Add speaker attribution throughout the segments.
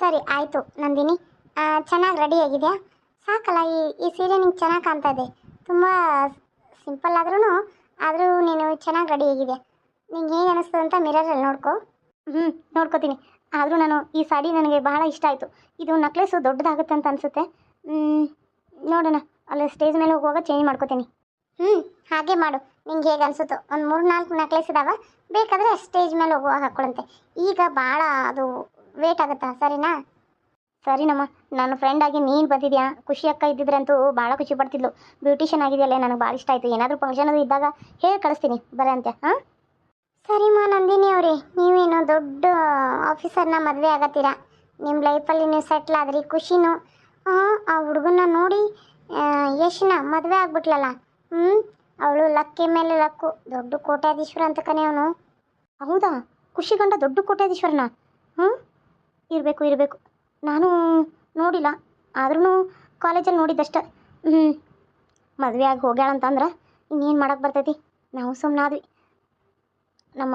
Speaker 1: ಸರಿ, ಆಯಿತು ನಂದಿನಿ. ಚೆನ್ನಾಗಿ ರೆಡಿ ಆಗಿದೆಯಾ? ಸಾಕಲ್ಲ, ಈ ಈ ಸೀರೆ ನಿಂಗೆ ಚೆನ್ನಾಗಿ ಕಾಣ್ತಾ ಇದೆ. ತುಂಬ ಸಿಂಪಲ್ ಆದ್ರೂ ಆದರೂ ನೀನು ಚೆನ್ನಾಗಿ ರೆಡಿ ಆಗಿದೆಯಾ? ನಿಂಗೆ ಹೇಗೆ ಅನಿಸ್ತದೆ ಅಂತ ಮಿರರಲ್ಲಿ ನೋಡ್ಕೊ. ಹ್ಞೂ ನೋಡ್ಕೋತೀನಿ. ಆದರೂ ನಾನು ಈ ಸಾಡಿ ನನಗೆ ಬಹಳ ಇಷ್ಟ ಆಯಿತು. ಇದು ನಕ್ಲೇಸು ದೊಡ್ಡದಾಗುತ್ತೆ ಅಂತ ಅನಿಸುತ್ತೆ. ನೋಡೋಣ. ಅಲ್ಲಿ ಸ್ಟೇಜ್ ಮೇಲೆ ಹೋಗುವಾಗ ಚೇಂಜ್ ಮಾಡ್ಕೋತೀನಿ. ಹ್ಞೂ ಹಾಗೆ ಮಾಡು. ನಿಂಗೆ ಹೇಗೆ ಅನಿಸುತ್ತೋ. ಒಂದು ಮೂರು ನಾಲ್ಕು ನಕ್ಲೆಸ್ ಇದಾವ. ಬೇಕಾದರೆ ಸ್ಟೇಜ್ ಮೇಲೆ ಹೋಗುವಾಗ ಹಾಕ್ಕೊಳಂತೆ ಈಗ ಭಾಳ ಅದು ವೇಟ್ ಆಗುತ್ತಾ? ಸರಿನಾ? ಸರಿನಮ್ಮ, ನನ್ನ ಫ್ರೆಂಡ್ ಆಗಿ ನೀನು ಬಂದಿದ್ಯಾ? ಖುಷಿ ಅಕ್ಕ ಇದ್ದಿದ್ರಂತೂ ಭಾಳ ಖುಷಿ ಪಡ್ತಿದ್ಲು. ಬ್ಯೂಟಿಷಿಯನ್ ಆಗಿದೆಯಲ್ಲ, ನನಗೆ ಭಾಳ ಇಷ್ಟ ಆಯಿತು. ಏನಾದರೂ ಫಂಕ್ಷನ್ ಅದು ಇದ್ದಾಗ ಹೇಳಿ ಕಳಿಸ್ತೀನಿ. ಬರ ಅಂತೆ ಹಾಂ? ಸರಿಮ್ಮ, ನಂದಿನಿ ಅವರೇ ನೀವೇನು ದೊಡ್ಡ ಆಫೀಸರ್ನ ಮದುವೆ ಆಗತ್ತೀರಾ? ನಿಮ್ಮ ಲೈಫಲ್ಲಿ ನೀವು ಸೆಟ್ಲ್ ಆದ್ರಿ, ಖುಷಿನೂ. ಆ ಹುಡುಗನ ನೋಡಿ ಯಶನ ಮದುವೆ ಆಗ್ಬಿಟ್ಲಲ್ಲ? ಹ್ಞೂ ಅವಳು ಲಕ್ಕಿ ಮೇಲೆ ಲಕ್ಕು. ದೊಡ್ಡ ಕೋಟ್ಯಾಧೀಶ್ವರ ಅಂತ ಕನೆ ಅವನು. ಹೌದಾ? ಖುಷಿ ಗಂಡ ದೊಡ್ಡ ಕೋಟ್ಯಾಧೀಶ್ವರನ? ಹ್ಞೂ ಇರಬೇಕು ಇರಬೇಕು. ನಾನು ನೋಡಿಲ್ಲ. ಆದ್ರೂ ಕಾಲೇಜಲ್ಲಿ ನೋಡಿದ್ದಷ್ಟೆ. ಹ್ಞೂ ಮದುವೆ ಆಗಿ ಹೋಗ್ಯಾಳ ಅಂತಂದ್ರೆ ಇನ್ನೇನು ಮಾಡಕ್ಕೆ ಬರ್ತೈತಿ? ನಾವು ಸುಮ್ಮನಾದ್ವಿ ನಮ್ಮ,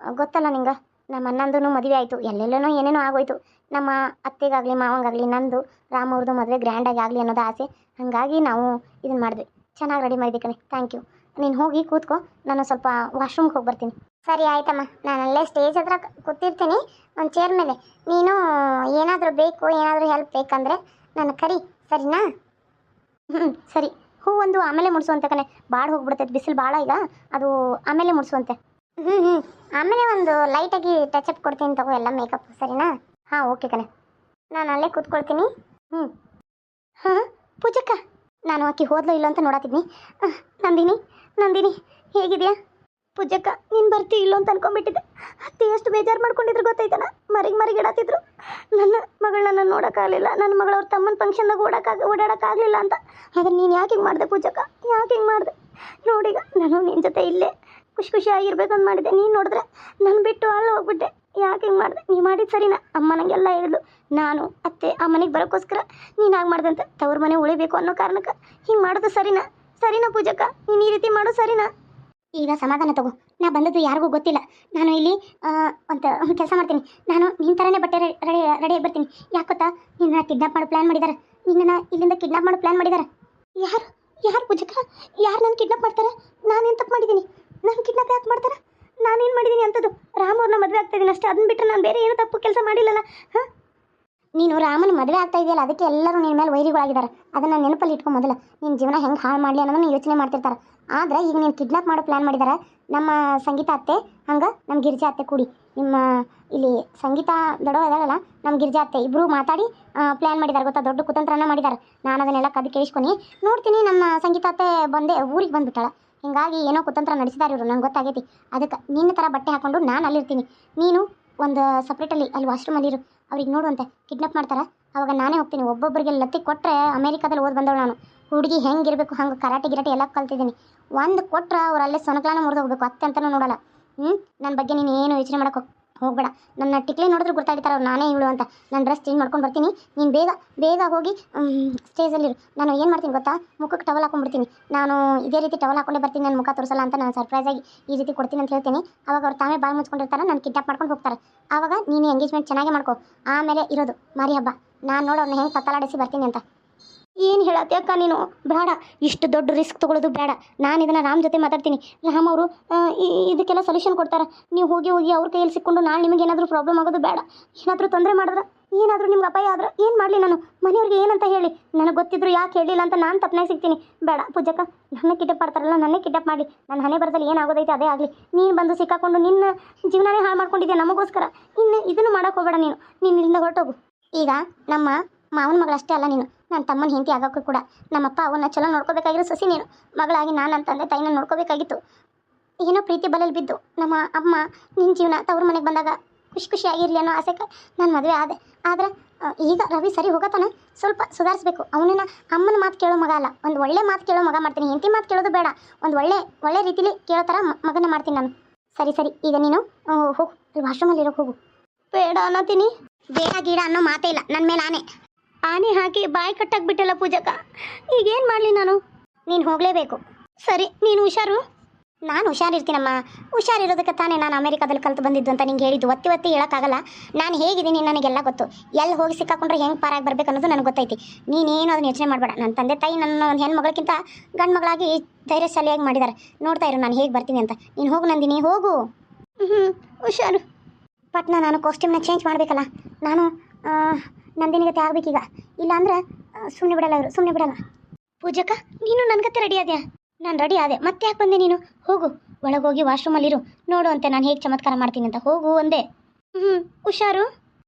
Speaker 1: ಗೊತ್ತಲ್ಲ ನಿಂಗೆ? ನಮ್ಮ ಅಣ್ಣಂದೂ ಮದುವೆ ಆಯಿತು. ಎಲ್ಲೆಲ್ಲನೋ ಏನೇನೋ ಆಗೋಯ್ತು. ನಮ್ಮ ಅತ್ತೆಗಾಗಲಿ, ಮಾವಂಗಾಗಲಿ, ನಂದು ರಾಮ ಅವ್ರದ್ದು ಮದುವೆ ಗ್ರ್ಯಾಂಡಾಗಿ ಆಗಲಿ ಅನ್ನೋದು ಆಸೆ. ಹಾಗಾಗಿ ನಾವು ಇದನ್ನು ಮಾಡಿದ್ವಿ. ಚೆನ್ನಾಗಿ ರೆಡಿ ಮಾಡಿದ್ದೆ ಕಣೆ. ಥ್ಯಾಂಕ್ ಯು ನೀನು ಹೋಗಿ ಕೂತ್ಕೋ. ನಾನು ಸ್ವಲ್ಪ ವಾಶ್ರೂಮ್ಗೆ ಹೋಗಿ ಬರ್ತೀನಿ ಸರಿ, ಆಯ್ತಮ್ಮ. ನಾನು ಅಲ್ಲೇ ಸ್ಟೇಜ್ ಹತ್ರ ಕೂತಿರ್ತೀನಿ. ಒಂದು ಚೇರ್ ಮೇಲೆ. ನೀನು ಏನಾದರೂ ಬೇಕು, ಏನಾದರೂ ಹೆಲ್ಪ್ ಬೇಕಂದರೆ ನಾನು ಕರಿ. ಸರಿನಾ? ಹ್ಞೂ ಸರಿ. ಹೂ ಒಂದು ಆಮೇಲೆ ಮುಡಿಸುವಂತೆ ಕಣೆ. ಬಾಡ್ ಹೋಗ್ಬಿಡ್ತೈತೆ. ಬಿಸಿಲು ಭಾಳ ಈಗ. ಅದು ಆಮೇಲೆ ಮುಡಿಸುವಂತೆ. ಹ್ಞೂ ಹ್ಞೂ ಆಮೇಲೆ ಒಂದು ಲೈಟಾಗಿ ಟಚಪ್ ಕೊಡ್ತೀನಿ ತಗೋ, ಎಲ್ಲ ಮೇಕಪ್ ಸರಿನಾ? ಹಾಂ ಓಕೆ ಕಣೆ. ನಾನು ಅಲ್ಲೇ ಕೂತ್ಕೊಳ್ತೀನಿ. ಹ್ಞೂ ಹಾಂ, ಪೂಜಕ್ಕ. ನಾನು ಆಕಿ ಹೋದ್ಲೋ ಇಲ್ಲ ಅಂತ ನೋಡತ್ತಿದ್ನಿ ನಂದಿನಿ ನಂದಿನಿ, ಹೇಗಿದೆಯಾ? ಪೂಜಕ್ಕ, ನೀನು ಬರ್ತಿ ಇಲ್ಲೋ ಅಂತ ಅನ್ಕೊಂಡ್ಬಿಟ್ಟಿದ್ದೆ. ಅತ್ತೆ ಎಷ್ಟು ಬೇಜಾರು ಮಾಡ್ಕೊಂಡಿದ್ರು ಗೊತ್ತಾಯ್ತಾನ? ಮರಿಗೆ ಮರಿಗೆ ಇಡತ್ತಿದ್ರು ನನ್ನ ಮಗಳನ್ನ ನೋಡೋಕ್ಕಾಗಲಿಲ್ಲ. ನನ್ನ ಮಗಳ ಅವ್ರ ತಮ್ಮನ ಫಂಕ್ಷನ್ದಾಗ ಓಡಕ್ಕಾಗ ಓಡಾಡೋಕ್ಕಾಗಲಿಲ್ಲ ಅಂತ. ಆದ್ರೆ ನೀನು ಯಾಕೆ ಹಿಂಗೆ ಮಾಡಿದೆ ಪೂಜಕ್ಕ? ಯಾಕೆ ಹಿಂಗೆ ಮಾಡಿದೆ? ನೋಡಿಗ ನಾನು ನಿನ್ನ ಜೊತೆ ಇಲ್ಲೇ ಖುಷಿ ಖುಷಿಯಾಗಿರ್ಬೇಕು ಅಂತ ಮಾಡಿದೆ ನೀನು ನೋಡಿದ್ರೆ ನಾನು ಬಿಟ್ಟು ಅಲ್ಲಿ ಹೋಗ್ಬಿಟ್ಟೆ. ಯಾಕೆ ಹಿಂಗೆ ಮಾಡಿದೆ? ನೀ ಮಾಡಿದ್ದು ಸರಿನಾ? ಅಮ್ಮ ನನಗೆಲ್ಲ ಹೇಳಿದ್ಲು. ನಾನು, ಅತ್ತೆ, ಆ ಮನೆಗೆ ಬರೋಕ್ಕೋಸ್ಕರ ನೀನು ಹಾಗೆ ಮಾಡ್ದಂತ ತವ್ರ ಮನೆ ಉಳಿಬೇಕು ಅನ್ನೋ ಕಾರಣಕ್ಕೆ ಹಿಂಗೆ ಮಾಡೋದು ಸರಿನಾ? ಸರಿನಾ ಪೂಜಕ್ಕ? ನೀನು ಈ ರೀತಿ ಮಾಡೋ ಸರಿನಾ? ಈಗ ಸಮಾಧಾನ ತಗೋ. ನಾ ಬಂದದ್ದು ಯಾರಿಗೂ ಗೊತ್ತಿಲ್ಲ. ನಾನು ಇಲ್ಲಿ ಅಂತ ಕೆಲಸ ಮಾಡ್ತೀನಿ. ನಾನು ನಿನ್ನ ಥರನೇ ಬಟ್ಟೆ ರೆಡಿ ರೆಡಿ ಬರ್ತೀನಿ. ಯಾಕೆ ಗೊತ್ತಾ? ನಿನ್ನ ಕಿಡ್ನಾಪ್ ಮಾಡೋ ಪ್ಲ್ಯಾನ್ ಮಾಡಿದ್ದಾರೆ ನಿನ್ನನ್ನು ಇಲ್ಲಿಂದ ಕಿಡ್ನಾಪ್ ಮಾಡೋ ಪ್ಲ್ಯಾನ್ ಮಾಡಿದ್ದಾರೆ ಯಾರು? ಯಾರು ಪೂಜಕ್ಕ? ಯಾರು ನನ್ನ ಕಿಡ್ನಾಪ್ ಮಾಡ್ತಾರೆ? ನಾನು ತಪ್ಪು ಮಾಡಿದ್ದೀನಿ? ನಾನು ಕಿಡ್ನಾಪ್ ಯಾಕೆ ಮಾಡ್ತಾರೆ? ನಾನೇನು ಮಾಡಿದ್ದೀನಿ ಅಂಥದ್ದು ರಾಮ್ ಅವ್ರನ್ನ ಮದುವೆ ಆಗ್ತಾ ಇದ್ದೀನಿ ಅಷ್ಟೇ ಅದನ್ನ ಬಿಟ್ಟರೆ ನಾನು ಬೇರೆ ಏನು ತಪ್ಪು ಕೆಲಸ ಮಾಡಿಲ್ಲಲ್ಲ, ಹಾಂ? ನೀನು ರಾಮನ ಮದುವೆ ಆಗ್ತಾ ಇದೆಯಲ್ಲ, ಅದಕ್ಕೆ ಎಲ್ಲರೂ ನಿನ್ನ ಮೇಲೆ ವೈರಿಗಳಾಗಿದ್ದಾರೆ. ಅದನ್ನು ನೆನಪಲ್ಲಿ ಇಟ್ಕೊ ಮೊದಲು. ನಿನ್ನ ಜೀವನ ಹೆಂಗೆ ಹಾಳು ಮಾಡಲಿ ಅನ್ನೋದನ್ನು ಯೋಚನೆ ಮಾಡ್ತಿರ್ತಾರೆ. ಆದರೆ ಈಗ ನೀನು ಕಿಡ್ನಾಪ್ ಮಾಡೋ ಪ್ಲ್ಯಾನ್ ಮಾಡಿದ್ದಾರೆ ನಮ್ಮ ಸಂಗೀತ ಅತ್ತೆ, ಹಂಗೆ? ನಮ್ಮ ಗಿರಿಜಾ ಅತ್ತೆ ಕೂಡಿ. ನಿಮ್ಮ ಇಲ್ಲಿ ಸಂಗೀತ ದೊಡ್ಡವ ಇದಾಳಲ್ಲ ನಮ್ಮ ಗಿರಿಜಾ ಅತ್ತೆ ಇಬ್ಬರು ಮಾತಾಡಿ ಪ್ಲ್ಯಾನ್ ಮಾಡಿದ್ದಾರೆ ಗೊತ್ತಾ? ದೊಡ್ಡ ಕುತಂತ್ರನ ಮಾಡಿದ್ದಾರೆ ನಾನು ಅದನ್ನೆಲ್ಲ ಕದ್ದು ಕೇಳಿಸ್ಕೊನಿ. ನೋಡ್ತೀನಿ ನಮ್ಮ ಸಂಗೀತ ಅತ್ತೆ ಬಂದೆ, ಊರಿಗೆ ಬಂದುಬಿಟ್ಟಾಳ. ಹಿಂಗಾಗಿ ಏನೋ ಕುತಂತ್ರ ನಡೆಸಿದಾರೆ ಇವರು, ನಂಗೆ ಗೊತ್ತಾಗೈತಿ. ಅದಕ್ಕೆ ನಿನ್ನ ಥರ ಬಟ್ಟೆ ಹಾಕೊಂಡು ನಾನು ಅಲ್ಲಿರ್ತೀನಿ. ನೀನು ಒಂದು ಸಪ್ರೇಟಲ್ಲಿ ಅಲ್ಲಿ ವಾಶ್ರೂಮಲ್ಲಿ ಇರು. ಅವ್ರಿಗೆ ನೋಡುವಂತೆ ಕಿಡ್ನಾಪ್ ಮಾಡ್ತಾರೆ. ಅವಾಗ ನಾನೇ ಹೋಗ್ತೀನಿ. ಒಬ್ಬೊಬ್ಬರಿಗೆ ಲತ್ತಿ ಕೊಟ್ಟರೆ ಅಮೇರಿಕಾದಲ್ಲಿ ಓದಿ ಬಂದವಳು ನಾನು. ಹುಡುಗಿ ಹೆಂಗಿರಬೇಕು, ಹಂಗೆ ಕರಾಟೆ ಗಿರಾಟೆ ಎಲ್ಲ ಕಲ್ತಿದ್ದೀನಿ. ಒಂದು ಕೊಟ್ರೆ ಅವ್ರು ಅಲ್ಲೇ ಸೊನಕ್ಲಾನ ಮುರಿದೋಗ್ಬೇಕು ಅತ್ತೆ ಅಂತಲೂ ನೋಡಲ್ಲ. ಹ್ಞೂ ನನ್ನ ಬಗ್ಗೆ ನೀನು ಏನು ಯೋಚನೆ ಮಾಡಕ್ಕೆ ಹೋಗ್ಬೇಡ. ನನ್ನ ಟಿಕ್ಲೆ ನೋಡಿದ್ರೆ ಗೊತ್ತಾಗ್ತಾರೆ ಅವ್ರು, ನಾನೇ ಇವಳು ಅಂತ. ನಾನು ಡ್ರೆಸ್ ಚೇಂಜ್ ಮಾಡ್ಕೊಂಡು ಬರ್ತೀನಿ. ನೀನು ಬೇಗ ಬೇಗ ಹೋಗಿ ಸ್ಟೇಜಲ್ಲಿರು ನಾನು ಏನು ಮಾಡ್ತೀನಿ ಗೊತ್ತಾ? ಮುಖಕ್ಕೆ ಟವಲ್ ಹಾಕೊಂಡ್ಬಿಡ್ತೀನಿ. ನಾನು ಇದೇ ರೀತಿ ಟವಲ್ ಹಾಕೊಂಡೇ ಬರ್ತೀನಿ. ನನ್ನ ಮುಖ ತೋರಿಸಲ್ಲ ಅಂತ ನಾನು ಸರ್ಪ್ರೈಸ್ ಆಗಿ ಈ ರೀತಿ ಕೊಡ್ತೀನಿ ಅಂತ ಹೇಳ್ತೀನಿ. ಅವಾಗ ಅವ್ರು ತಾವೇ ಬಾಯಿ ಮುಚ್ಕೊಂಡಿರ್ತಾರೆ. ನಾನು ಕಿಡ್ನಾಪ್ ಮಾಡ್ಕೊಂಡು ಹೋಗ್ತಾರೆ. ಆವಾಗ ನೀನು ಎಂಗೇಜ್ಮೆಂಟ್ ಚೆನ್ನಾಗಿ ಮಾಡ್ಕೊ. ಆಮೇಲೆ ಇರೋದು ಮಾರಿ ಹಬ್ಬ. ನಾನು ನೋಡೋಣ ಹೆಂಗೆ ಕತ್ತಲಾಡಿಸಿ ಬರ್ತೀನಿ ಅಂತ. ಏನು ಹೇಳತ್ತೆ ಅಕ್ಕ ನೀನು? ಬೇಡ ಇಷ್ಟು ದೊಡ್ಡ ರಿಸ್ಕ್ ತೊಗೊಳೋದು ಬೇಡ ನಾನು ಇದನ್ನು ರಾಮ್ ಜೊತೆ ಮಾತಾಡ್ತೀನಿ. ರಾಮ್ ಅವರು ಇದಕ್ಕೆಲ್ಲ ಸೊಲ್ಯೂಷನ್ ಕೊಡ್ತಾರೆ. ನೀವು ಹೋಗಿ ಹೋಗಿ ಅವ್ರ ಕೈಯಲ್ಲಿ ಸಿಕ್ಕೊಂಡು ನಾಳೆ ನಿಮಗೆ ಏನಾದರೂ ಪ್ರಾಬ್ಲಮ್ ಆಗೋದು ಬೇಡ ಏನಾದರೂ ತೊಂದರೆ ಮಾಡಿದ್ರೆ, ಏನಾದರೂ ನಿಮ್ಗೆ ಅಪಾಯ ಆದ್ರೆ ಏನು ಮಾಡಲಿ ನಾನು? ಮನೆಯವ್ರಿಗೆ ಏನಂತ ಹೇಳಿ? ನನಗೆ ಗೊತ್ತಿದ್ರು ಯಾಕೆ ಹೇಳಿಲ್ಲ ಅಂತ ನಾನು ತಪ್ಪನಾಗಿ ಸಿಗ್ತೀನಿ. ಬೇಡ ಪೂಜಕ್ಕ, ನನ್ನ ಕಿಟಪ್ ಮಾಡ್ತಾರಲ್ಲ, ನನ್ನೇ ಕಿಟಪ್ ಮಾಡಿ ನನ್ನ ಹಣೆ ಬರದಲ್ಲಿ ಏನಾಗೋದೈತೆ ಅದೇ ಆಗಲಿ. ನೀನು ಬಂದು ಸಿಕ್ಕಾಕೊಂಡು ನಿನ್ನ ಜೀವನನೇ ಹಾಳು ಮಾಡ್ಕೊಂಡಿದ್ದೆ ನಮಗೋಸ್ಕರ? ಇನ್ನು ಇದನ್ನು ಮಾಡೋಕೆ ಹೋಗಬೇಡ ನೀನು. ನೀನು ಇಲ್ಲಿಂದ ಹೊರಟೋಗು. ಈಗ ನಮ್ಮ ಮಾವನ ಮಗಳಷ್ಟೇ ಅಲ್ಲ ನೀನು. ನನ್ನ ತಮ್ಮನ ಹೆಂಡತಿ ಆಗೋಕ್ಕೂ ಕೂಡ ನಮ್ಮಪ್ಪ ಅವನ್ನ ಚಲೋ ನೋಡ್ಕೋಬೇಕಾಗಿರೋ ಸಸಿ ನೀನು. ಮಗಳಾಗಿ ನಾನು ನನ್ನ ತಂದೆ ತಾಯಿನ ನೋಡ್ಕೋಬೇಕಾಗಿತ್ತು. ಏನೋ ಪ್ರೀತಿ ಬಲಲ್ಲಿ ಬಿದ್ದು ನಮ್ಮ ಅಮ್ಮ ನಿನ್ನ ಜೀವನ ತವ್ರ ಮನೆಗೆ ಬಂದಾಗ ಖುಷಿ ಖುಷಿಯಾಗಿರಲಿ ಅನ್ನೋ ಆಸೆಗೆ ನಾನು ಮದುವೆ ಆದೆ. ಆದರೆ ಈಗ ರವಿ ಸರಿ ಹೋಗತ್ತಾನೆ? ಸ್ವಲ್ಪ ಸುಧಾರಿಸ್ಬೇಕು. ಅವನನ್ನ ಅಮ್ಮನ ಮಾತು ಕೇಳೋ ಮಗ ಅಲ್ಲ. ಒಂದು ಒಳ್ಳೆ ಮಾತು ಕೇಳೋ ಮಗ ಮಾಡ್ತೀನಿ. ಹೆಂಡತಿ ಮಾತು ಕೇಳೋದು ಬೇಡ. ಒಂದು ಒಳ್ಳೆ ಒಳ್ಳೆ ರೀತಿಲಿ ಕೇಳೋ ಥರ ಮಗನ ಮಾಡ್ತೀನಿ ನಾನು. ಸರಿ ಸರಿ. ಈಗ ನೀನು ಹೋಗು. ವಾಶ್ರೂಮಲ್ಲಿ ಇರೋಕೆ ಹೋಗು. ಬೇಡ ಅನ್ನೋತೀನಿ ಬೇಡ, ಗೀಡ ಅನ್ನೋ ಮಾತೇ ಇಲ್ಲ. ನನ್ನ ಮೇಲೆ ಆನೆ. ಆನೆ ಹಾಕಿ ಬಾಯಿ ಕಟ್ಟಾಕ್ಬಿಟ್ಟಲ್ಲ ಪೂಜಕ? ಈಗೇನು ಮಾಡಲಿ ನಾನು? ನೀನು ಹೋಗಲೇಬೇಕು. ಸರಿ, ನೀನು ಹುಷಾರು? ನಾನು ಹುಷಾರಿರ್ತೀನಮ್ಮ. ಹುಷಾರಿರೋದಕ್ಕೆ ತಾನೇ ನಾನು ಅಮೆರಿಕಾದಲ್ಲಿ ಕಲ್ತು ಬಂದಿದ್ದು ಅಂತ ನಿಂಗೆ ಹೇಳಿದ್ದು. ಒತ್ತಿ ಒತ್ತಿ ಹೇಳೋಕ್ಕಾಗಲ್ಲ. ನಾನು ಹೇಗಿದ್ದೀನಿ ನನಗೆಲ್ಲ ಗೊತ್ತು. ಎಲ್ಲಿ ಹೋಗಿ ಸಿಕ್ಕಾಕೊಂಡ್ರೆ ಹೆಂಗೆ ಪಾರಾಗಿ ಬರ್ಬೇಕು ಅನ್ನೋದು ನನಗೆ ಗೊತ್ತೈತಿ. ನೀನೇನು ಅದನ್ನ ಯೋಚನೆ ಮಾಡಬೇಡ. ನನ್ನ ತಂದೆ ತಾಯಿ ನನ್ನ ಒಂದು ಹೆಣ್ಮಗಳಿಗಿಂತ ಗಂಡು ಮಗಳಾಗಿ ಧೈರ್ಯಶಾಲಿಯಾಗಿ ಮಾಡಿದ್ದಾರೆ ನೋಡ್ತಾ ಇರು, ನಾನು ಹೇಗೆ ಬರ್ತೀನಿ ಅಂತ. ನೀನು ಹೋಗು ನಂದಿನಿ, ಹೋಗು. ಹ್ಞೂ ಹುಷಾರು. ಪಟ್ನ ನಾನು ಕಾಸ್ಟ್ಯೂಮ್ನ ಚೇಂಜ್ ಮಾಡಬೇಕಲ್ಲ. ನಾನು ನಂದಿನಿಗತೆ ಆಗ್ಬೇಕೀಗ. ಇಲ್ಲಾಂದ್ರೆ ಸುಮ್ಮನೆ ಬಿಡಲ್ಲ ಅವರು ಸುಮ್ಮನೆ ಬಿಡಲ್ಲ. ಪೂಜಕ್ಕ, ನೀನು ನನ್ಗತ್ತೆ ರೆಡಿ ಆದ್ಯಾ? ನಾನು ರೆಡಿ ಆದೆ. ಮತ್ತೆ ಯಾಕೆ ಬಂದೆ ನೀನು? ಹೋಗು. ಒಳಗೋಗಿ ವಾಶ್ರೂಮಲ್ಲಿರು ನೋಡು ಅಂತೆ ನಾನು ಹೇಗೆ ಚಮತ್ಕಾರ ಮಾಡ್ತೀನಿ ಅಂತ. ಹೋಗು ಒಂದೇ ಹ್ಞೂ ಹುಷಾರು.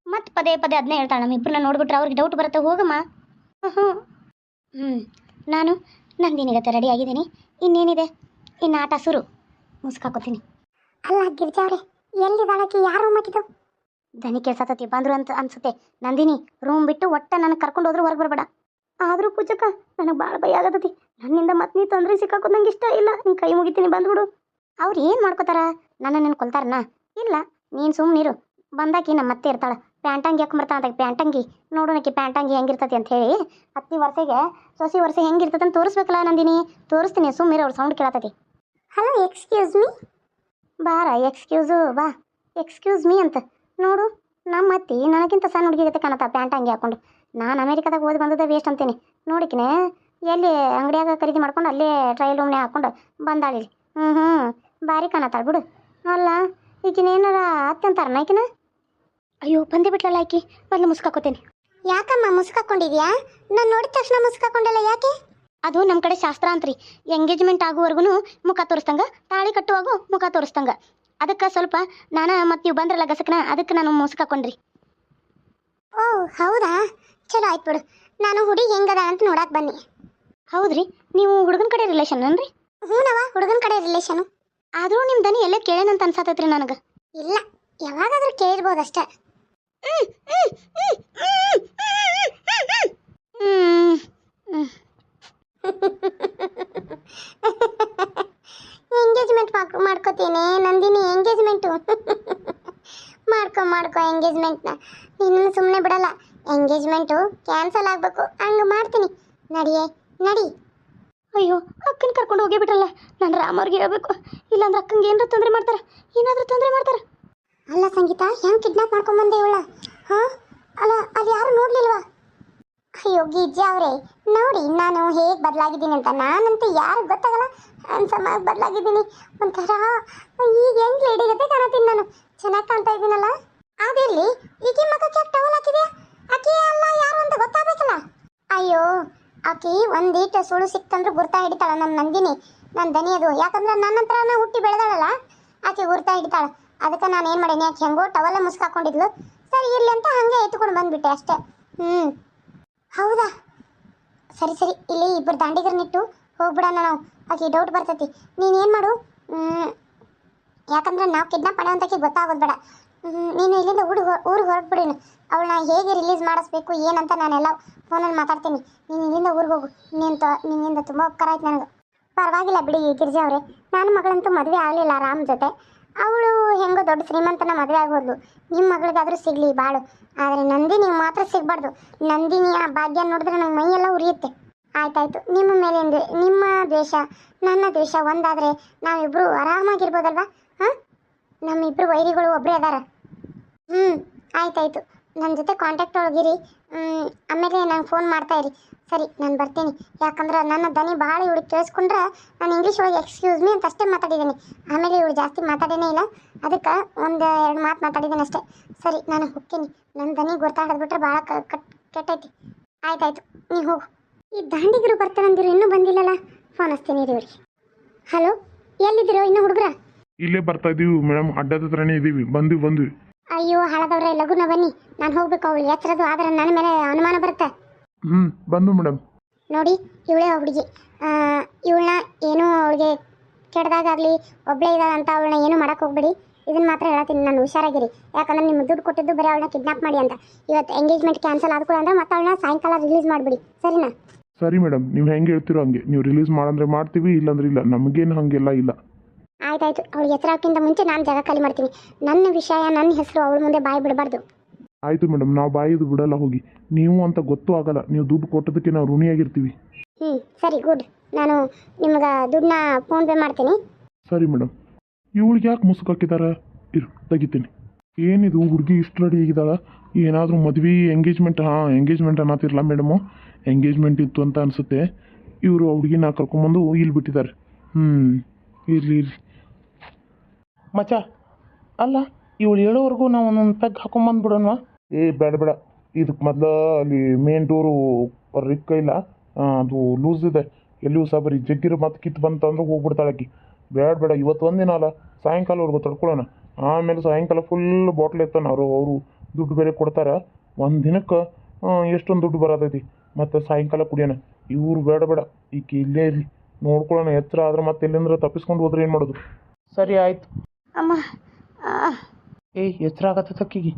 Speaker 1: ಮತ್ತೆ ಪದೇ ಪದೇ ಅದನ್ನೇ ಹೇಳ್ತಾಳೆ ನಮ್ಮ ಇಬ್ಬರನ್ನ ನೋಡ್ಬಿಟ್ರೆ ಅವ್ರಿಗೆ ಡೌಟ್ ಬರುತ್ತೆ. ಹೋಗಮ್ಮ. ಹ್ಞೂ ಹ್ಞೂ ನಾನು ನಂದಿನಿಗತ್ತೆ ರೆಡಿ ಆಗಿದ್ದೀನಿ. ಇನ್ನೇನಿದೆ? ಇನ್ನು ಆಟ ಸುರು. ಮುಸ್ಕಾಕೋತೀನಿ ಅಲ್ಲ ಗಿರ್ಜಾವ್ರೆ ಎಲ್ಲಿದ್ದಾಳಕ್ಕೆ ಯಾರು ಮತ್ತಿದ್ದು ದನಿ ಕೇಳ್ಸತತಿ ಬಂದ್ರು ಅಂತ ಅನ್ಸುತ್ತೆ. ನಂದಿನಿ ರೂಮ್ ಬಿಟ್ಟು ಒಟ್ಟ ನನಗೆ ಕರ್ಕೊಂಡು ಹೋದ್ರು ಹೊರಗೆ ಬರಬೇಡ. ಆದರೂ ಪೂಜಕ್ಕ ನನಗೆ ಭಾಳ ಭಯ ಆಗತತಿ. ನನ್ನಿಂದ ಮತ್ತೆ ನೀ ತೊಂದರೆ ಸಿಕ್ಕಾಕೋದು ನಂಗೆ ಇಷ್ಟ ಇಲ್ಲ. ನಿನ್ ಕೈ ಮುಗಿತೀನಿ ಬಂದ್ಬಿಡು ಅವ್ರು ಏನು ಮಾಡ್ಕೋತಾರ? ನನ್ನ ನೆನ್ ಕೊಲ್ತಾರನ? ಇಲ್ಲ, ನೀನು ಸುಮ್ಮನಿರು ಬಂದಾಕಿ ನಮ್ಮ ಮತ್ತೆ ಇರ್ತಾಳೆ. ಪ್ಯಾಂಟಂಗಿ ಹಾಕೊಂಬರ್ತಾಳ ಅಂತ ಪ್ಯಾಂಟಂಗಿ, ನೋಡೋಣಕ್ಕೆ ಪ್ಯಾಂಟಂಗಿ ಹೆಂಗಿರ್ತತಿ ಅಂತ ಹೇಳಿ ಹತ್ತಿ ವರ್ಷಗೆ, ಸೊಸಿ ವರ್ಷ ಹೆಂಗಿರ್ತದೆ ಅಂತ ತೋರಿಸ್ಬೇಕಲ್ಲ ನಂದಿನಿ. ತೋರಿಸ್ತೀನಿ ಸುಮ್ಮನಿರು ಅವ್ರ ಸೌಂಡ್ ಕೇಳತತಿ. ಹಲೋ ಎಕ್ಸ್ಕ್ಯೂಸ್ ಮೀ ಬಾರ ಎಕ್ಸ್ಕ್ಯೂಸು ಬಾ. ಎಕ್ಸ್ಕ್ಯೂಸ್ ಮೀ ಅಂತ. ನೋಡು ನಮ್ಮ ಅತ್ತಿ ನನಗಿಂತ ಸಣ್ಣ ಹುಡುಗಿಗತ್ತೆ ಕಾಣತ್ತ ಪ್ಯಾಂಟ್ ಹಂಗೆ ಹಾಕೊಂಡು. ನಾನು ಅಮೇರಿಕಾದಾಗ ಓದಿ ಬಂದದ ವೇಸ್ಟ್ ಅಂತೀನಿ. ನೋಡಿಕಿನೆ ಎಲ್ಲಿ ಅಂಗಡಿಯಾಗ ಖರೀದಿ ಮಾಡ್ಕೊಂಡು ಅಲ್ಲೇ ಟ್ರಯಲ್ ರೂಮ್ನೇ ಹಾಕೊಂಡು ಬಂದಾಳಿ. ಹ್ಞೂ ಹ್ಞೂ ಭಾರಿ ಕಾಣತ್ತಾಳ ಬಿಡು. ಅಲ್ಲ ಈಗಿನ ಏನಾರ ಅತ್ತೆ ಅಂತಾರ ಈಕಿನ? ಅಯ್ಯೋ ಬಂದೇ ಬಿಟ್ಲಲ್ಲ ಆಕಿ. ಮೊದಲು ಮುಸ್ಕಾಕೋತೇನೆ ಯಾಕಮ್ಮ ಮುಸ್ಕಾಕೊಂಡಿದ್ಯಾ ನಾನು ನೋಡಿದ ತಕ್ಷಣ ಮುಸ್ಕಾಕೊಂಡಲ್ಲ ಯಾಕೆ? ಅದು ನಮ್ಮ ಕಡೆ ಶಾಸ್ತ್ರ ಅಂತ್ರಿ. ಎಂಗೇಜ್ಮೆಂಟ್ ಆಗುವವರೆಗೂ ಮುಖ ತೋರಿಸ್ದಂಗೆ ತಾಳಿ ಕಟ್ಟುವಾಗೂ ಮುಖ ತೋರಿಸ್ತಂಗ ಅದಕ್ಕೆ ಸ್ವಲ್ಪ ನಾನು ಮತ್ತು ನೀವು ಬಂದ್ರಲ್ಲ ಗಸಕ್ನ ಅದಕ್ಕೆ ನಾನು ಮುಸ್ಕಾಕೊಂಡ್ರಿ ಓ ಹೌದಾ? ಚಲೋ ಆಯ್ತು ಬಿಡು. ನಾನು ಹುಡುಗಿ ಹೆಂಗದ ಅಂತ ನೋಡಕ್ಕೆ ಬನ್ನಿ. ಹೌದ್ರಿ ನೀವು ಹುಡುಗನ ಕಡೆ ರಿಲೇಷನ್ ಅನ್ರಿ ಹ್ಞೂನವ ಹುಡುಗನ ಕಡೆ ರಿಲೇಷನು ಆದರೂ ನಿಮ್ಮ ದನಿ ಎಲ್ಲೇ ಕೇಳೇನಂತ ಅನ್ಸತೈತ್ರಿ ನನಗೆ. ಇಲ್ಲ ಯಾವಾಗಾದ್ರೂ ಕೇಳಿರ್ಬೋದು ಅಷ್ಟೇ. ಎಂಗೇಜ್ಮೆಂಟ್ ಮಾಡ್ಕೋತೀನಿ ನಂದಿ ಮಾಡ್ಕೊ ಮಾಡ್ಕೊ ಎಂಗೇಜ್ಮೆಂಟ್ನ ನಿನ್ನ ಸುಮ್ಮನೆ ಬಿಡಲ್ಲ. ಎಂಗೇಜ್ಮೆಂಟು ಕ್ಯಾನ್ಸಲ್ ಆಗಬೇಕು. ಹಂಗೆ ಮಾಡ್ತೀನಿ. ನಡಿಯೇ ನಡಿ. ಅಯ್ಯೋ ಅಕ್ಕನ ಕರ್ಕೊಂಡು ಹೋಗೇ ಬಿಟ್ರಲ್ಲ. ನಾನು ರಾಮವ್ರಿಗೆ ಹೇಳ್ಬೇಕು. ಇಲ್ಲಾಂದ್ರೆ ಅಕ್ಕಂಗೆ ಏನಾರು ತೊಂದರೆ ಮಾಡ್ತಾರೆ? ಏನಾದರೂ ತೊಂದರೆ ಮಾಡ್ತಾರೆ? ಅಲ್ಲ ಸಂಗೀತ ಹೆಂಗೆ ಕಿಡ್ನಾಪ್ ಮಾಡ್ಕೊಂಬಂದೆ ಇವಳ? ಹಾಂ? ಅಲ್ಲ ಅಲ್ಲಿ ಯಾರು ನೋಡಲಿಲ್ವಾ? ಅಯ್ಯೋ ಗಿಜ್ಜಿ ಅವರೇ. ನೋಡಿ ನಾನು ಹೇಗೆ ಬದಲಾಗಿದ್ದೀನಿ ಅಂತ. ನಾನಂತೂ ಯಾರು ಗೊತ್ತಾಗಲ್ಲ. ಸಮ ಬದಲಾಗಿದ್ದೀನಿ. ಒಂಥರ ಈಗ ಹೆಂಗ್ ಲೇಡಿ ಜೊತೆ ಕಾಣತೀನಿ ನಾನು? ಚೆನ್ನಾಗಿ ಕಾಣ್ತಾ ಇದ್ದೀನಲ್ಲ? ಅದಿರ್ಲಿ ಈಕಿ ಮಗಕ್ಕೆ ಯಾಕೆ ಟವಲ್ ಹಾಕಿದ್ಯಾ? ಆಕಿ ಅಲ್ಲ ಯಾರು ಅಂತ ಗೊತ್ತಾಗಬೇಕಲ್ಲ. ಅಯ್ಯೋ, ಆಕಿ ಒಂದೀಟ ಸುಳು ಸಿಕ್ತಂದ್ರೆ ಗುರ್ತಾ ಹಿಡಿತಾಳ ನಮ್ಮ ನಂದಿನಿ ನನ್ನ ದನಿ ಅದು. ಯಾಕಂದ್ರೆ ನನ್ನ ಹತ್ರನ ಹುಟ್ಟಿ ಬೆಳೆದಾಳಲ್ಲ, ಆಕೆ ಗುರ್ತಾ ಹಿಡಿತಾಳ. ಅದಕ್ಕೆ ನಾನು ಏನು ಮಾಡೀನಿ, ಆಕೆ ಹೆಂಗೋ ಟವಲ್ಲ ಮುಸ್ಕಾಕೊಂಡಿದ್ಲು. ಸರಿ, ಇರಲಿ ಅಂತ ಹಾಗೆ ಎತ್ಕೊಂಡು ಬಂದ್ಬಿಟ್ಟೆ ಅಷ್ಟೇ. ಹ್ಞೂ ಹೌದಾ? ಸರಿ ಸರಿ, ಇಲ್ಲಿ ಇಬ್ಬರು ದಾಂಡಿಗರನ್ನಿಟ್ಟು ಹೋಗ್ಬಿಡೋಣ ನಾವು. ಆಕೆ ಡೌಟ್ ಬರ್ತೈತಿ. ನೀನು ಏನು ಮಾಡು? ಯಾಕಂದ್ರೆ ನಾವು ಕಿಡ್ನಾಪ್ ಮಾಡೋಂತಕ್ಕೆ ಗೊತ್ತಾಗೋದು ಬೇಡ. ನೀನು ಇಲ್ಲಿಂದ ಊರು ಊರಿಗೆ ಹೊರಟ್ಬಿಡೀನಿ ಅವಳನ್ನ ಹೇಗೆ ರಿಲೀಸ್ ಮಾಡಿಸ್ಬೇಕು, ಏನಂತ ನಾನೆಲ್ಲ ಫೋನಲ್ಲಿ ಮಾತಾಡ್ತೀನಿ. ನೀನು ಇಲ್ಲಿಂದ ಊರಿಗೆ ಹೋಗು. ನೀನು ತ ನಿನ್ನಿಂದ ತುಂಬ ಉಪಕಾರ ಆಯ್ತು ನನಗೆ. ಪರವಾಗಿಲ್ಲ ಬಿಡಿ ಗಿರಿಜಾ ಅವರೇ. ನನ್ನ ಮಗಳಂತೂ ಮದುವೆ ಆಗಲಿಲ್ಲ ರಾಮ್ ಜೊತೆ. ಅವಳು ಹೆಂಗೋ ದೊಡ್ಡ ಶ್ರೀಮಂತನ ಮದುವೆ ಆಗೋದ್ಲು ನಿಮ್ಮ ಮಗಳಿಗಾದರೂ ಸಿಗಲಿ ಬಾಳು. ಆದರೆ ನಂದಿನಿ ಮಾತ್ರ ಸಿಗಬಾರ್ದು. ನಂದಿನಿಯ ಭಾಗ್ಯ ನೋಡಿದ್ರೆ ನಂಗೆ ಮೈಯೆಲ್ಲ ಉರಿಯುತ್ತೆ. ಆಯ್ತಾಯ್ತು. ನಿಮ್ಮ ಮೇಲೆ ನಿಮ್ಮ ದ್ವೇಷ, ನನ್ನ ದ್ವೇಷ ಒಂದಾದರೆ ನಾವಿಬ್ಬರು ಆರಾಮಾಗಿರ್ಬೋದಲ್ವಾ? ಹಾಂ ನಮ್ಮಿಬ್ಬರು ವೈರಿಗಳು ಒಬ್ಬರೇ ಅದಾರ. ಹ್ಞೂ ಆಯ್ತಾಯ್ತು. ನನ್ನ ಜೊತೆ ಕಾಂಟ್ಯಾಕ್ಟ್ ಒಳಗಿರಿ. ಆಮೇಲೆ ನಂಗೆ ಫೋನ್ ಮಾಡ್ತಾ ಇರಿ. ಸರಿ, ನಾನು ಬರ್ತೀನಿ. ಯಾಕಂದ್ರೆ ನನ್ನ ದನಿ ಭಾಳ ಇವಳು ಕೇಳಿಸ್ಕೊಂಡ್ರೆ ನಾನು ಇಂಗ್ಲೀಷ್ ಒಳಗೆ ಎಕ್ಸ್ಕ್ಯೂಸ್ ಮೀ ಅಂತ ಅಷ್ಟೇ ಮಾತಾಡಿದ್ದೀನಿ ಆಮೇಲೆ ಇವಳು ಜಾಸ್ತಿ ಮಾತಾಡೇನೇ ಇಲ್ಲ. ಅದಕ್ಕೆ ಒಂದು ಎರಡು ಮಾತು ಮಾತಾಡಿದ್ದೀನಿ ಅಷ್ಟೇ. ಸರಿ, ನಾನು ಹೋಗ್ತೀನಿ. ನನ್ನ ದನಿ ಗೊತ್ತಾಡದ್ಬಿಟ್ರೆ ಭಾಳ ಕಟ್, ಕೆಟ್ಟೈತಿ. ಆಯ್ತಾಯ್ತು ನೀವು ಹೋಗು. ಈ ದಾಂಡಿಗರು ಬರ್ತಾರಂದಿರು, ಇನ್ನೂ ಬಂದಿಲ್ಲಲ್ಲ ಫೋನ್ ಹಚ್ತೀನಿ ರೀ ಹಲೋ ಎಲ್ಲಿದ್ದೀರೋ, ಇನ್ನೂ ಹುಡುಗ್ರ?
Speaker 2: ಇಲ್ಲೇ ಬರ್ತಾ ಇದೀವಿ ಮೇಡಮ್. ಅಡ್ಡದ ಹತ್ರನೇ ಇದೀವಿ. ಬಂದ್ವಿ ಬಂದ್ವಿ.
Speaker 1: ಅಯ್ಯೋ ಹಳದವ್ರೆ ಲಗುನ ಬನ್ನಿ. ನಾನು ಹೋಗ್ಬೇಕು ಅವಳು. ಎಚ್ಚರದು ಆದ್ರೆ ನನ್ನ ಮೇಲೆ ಅನುಮಾನ ಬರುತ್ತೆ.
Speaker 2: ಹ್ಞೂ ಬಂದು ಮೇಡಮ್.
Speaker 1: ನೋಡಿ ಇವಳೇ ಹುಡುಗಿ. ಇವಳನ್ನ ಏನೂ ಅವಳಿಗೆ ಕೆಡ್ದಾಗಲಿ ಒಬ್ಳೆ ಇದ್ದಾಳೆ ಅಂತ ಅವಳನ್ನ ಏನು ಮಾಡಕ್ಕೆ ಹೋಗ್ಬೇಡಿ. ಇದನ್ನ ಮಾತ್ರ ಹೇಳ್ತೀನಿ ನಾನು ಹುಷಾರಾಗಿರಿ. ಯಾಕಂದ್ರೆ ನಿಮ್ಮ ದುಡ್ಡು ಕೊಟ್ಟಿದ್ದು ಬರೀ ಅವಳನ್ನ ಕಿಡ್ನಾಪ್ ಮಾಡಿ ಅಂತ. ಇವತ್ತು ಎಂಗೇಜ್ಮೆಂಟ್ ಕ್ಯಾನ್ಸಲ್ ಆದ್ಕೊಳ ಅಂದ್ರೆ ಮತ್ತೆ ಅವಳನ್ನ ಸಾಯಂಕಾಲ ರಿಲೀಸ್ ಮಾಡ್ಬಿಡಿ. ಸರಿನಾ?
Speaker 2: ಸರಿ ಮೇಡಮ್. ನೀವು ಹೆಂಗೆ ಹೇಳ್ತೀರೋ ಹಂಗೆ. ನೀವು ರಿಲೀಸ್ ಮಾಡಂದ್ರೆ ಮಾಡ್ತೀವಿ ಇಲ್ಲಾಂದ್ರೆ ಇಲ್ಲ. ನಮಗೇನು ಹಾಗೆಲ್ಲ ಇಲ್ಲ.
Speaker 1: ಆಯ್ತಾಯ್ತು ಅವಳಿಗೆ ಮುಂಚೆ ನಾನು ಜಾಗ ಖಾಲಿ ಮಾಡ್ತೀನಿ. ನನ್ನ ವಿಷಯ ನನ್ನ ಹೆಸರು ಅವಳ ಮುಂದೆ ಬಾಯಿ ಬಿಡಬಾರ್ದು.
Speaker 2: ಆಯಿತು ಮೇಡಮ್ ನಾವು ಬಾಯಿದು ಬಿಡಲ್ಲ ಹೋಗಿ. ನೀವು ಅಂತ ಗೊತ್ತೂ ಆಗಲ್ಲ. ನೀವು ದುಡ್ಡು ಕೊಟ್ಟದಕ್ಕೆ ನಾವು ಋಣಿಯಾಗಿರ್ತೀವಿ.
Speaker 1: ಹ್ಞೂ ಸರಿ ಗುಡ್. ನಾನು ನಿಮ್ಗೆ ದುಡ್ಡನ್ನ ಫೋನ್ಪೇ ಮಾಡ್ತೀನಿ.
Speaker 2: ಸರಿ ಮೇಡಮ್ ಇವಳಿಗೆ ಯಾಕೆ ಮುಸುಕು ಹಾಕಿದಾರ? ಇರು ತೆಗಿತೀನಿ. ಏನಿದು ಹುಡುಗಿ ಇಷ್ಟು ರೆಡಿ ಆಗಿದ್ದಾಳ ಏನಾದರೂ ಮದುವೆ ಎಂಗೇಜ್ಮೆಂಟ್ ಹಾಂ ಎಂಗೇಜ್ಮೆಂಟ್ ಅನ್ನತ್ತಿರಲ್ಲ ಮೇಡಮು? ಎಂಗೇಜ್ಮೆಂಟ್ ಇತ್ತು ಅಂತ ಅನಿಸುತ್ತೆ. ಇವರು ಆ ಹುಡುಗಿನ ಕರ್ಕೊಂಬಂದು ಇಲ್ಲಿ ಬಿಟ್ಟಿದ್ದಾರೆ ಹ್ಞೂ ಇರಲಿ ಇರಲಿ.
Speaker 3: ಮಚ್ಚ ಅಲ್ಲ ಇವಳು ಹೇಳೋವರೆಗೂ ನಾವು ಒಂದೊಂದು ಪೆಗ್ ಹಾಕೊಂಬಂದ್ಬಿಡೋಣ
Speaker 2: ಏ ಬೇಡ ಬೇಡ. ಇದಕ್ಕೆ ಮೊದಲು ಅಲ್ಲಿ ಮೇನ್ ಡೋರು ರಿಕ್ಕ ಇಲ್ಲ ಅದು ಲೂಸ್ ಇದೆ. ಎಲ್ಲಿಯೂ ಸಹ ಬರೀ ಜಗ್ಗಿರು ಮತ್ತೆ ಕಿತ್ತು ಬಂತಂದ್ರೆ ಹೋಗ್ಬಿಡ್ತಾಳೆ ಆಕಿ. ಬೇಡ ಬೇಡ ಇವತ್ತು ಒಂದಿನ ಅಲ್ಲ ಸಾಯಂಕಾಲವರೆಗೂ ತಡ್ಕೊಳ್ಳೋಣ ಆಮೇಲೆ ಸಾಯಂಕಾಲ ಫುಲ್ ಬಾಟ್ಲ್ ಎತ್ತಾನ ಅವರು ಅವರು ದುಡ್ಡು ಬೇರೆ ಕೊಡ್ತಾರೆ. ಒಂದು ದಿನಕ್ಕೆ ಎಷ್ಟೊಂದು ದುಡ್ಡು ಬರೋದೈತಿ ಮತ್ತು ಸಾಯಂಕಾಲ ಕುಡಿಯೋಣ. ಇವ್ರು ಬೇಡ ಬೇಡ. ಈಕೆ ಇಲ್ಲೇ ಇರಲಿ. ನೋಡ್ಕೊಳ್ಳೋಣ ಎತ್ತರ ಆದ್ರೆ ಮತ್ತೆ ಎಲ್ಲಿಂದ್ರೆ ತಪ್ಪಿಸ್ಕೊಂಡು ಹೋದ್ರೆ ಏನು ಮಾಡೋದು?
Speaker 3: ಸರಿ ಆಯ್ತು.
Speaker 1: ಅಮ್ಮ ಆ,
Speaker 3: ಏಯ್ ಎಚ್ಚರ ಆಗತ್ತೆ ಅಕ್ಕಿಗೆ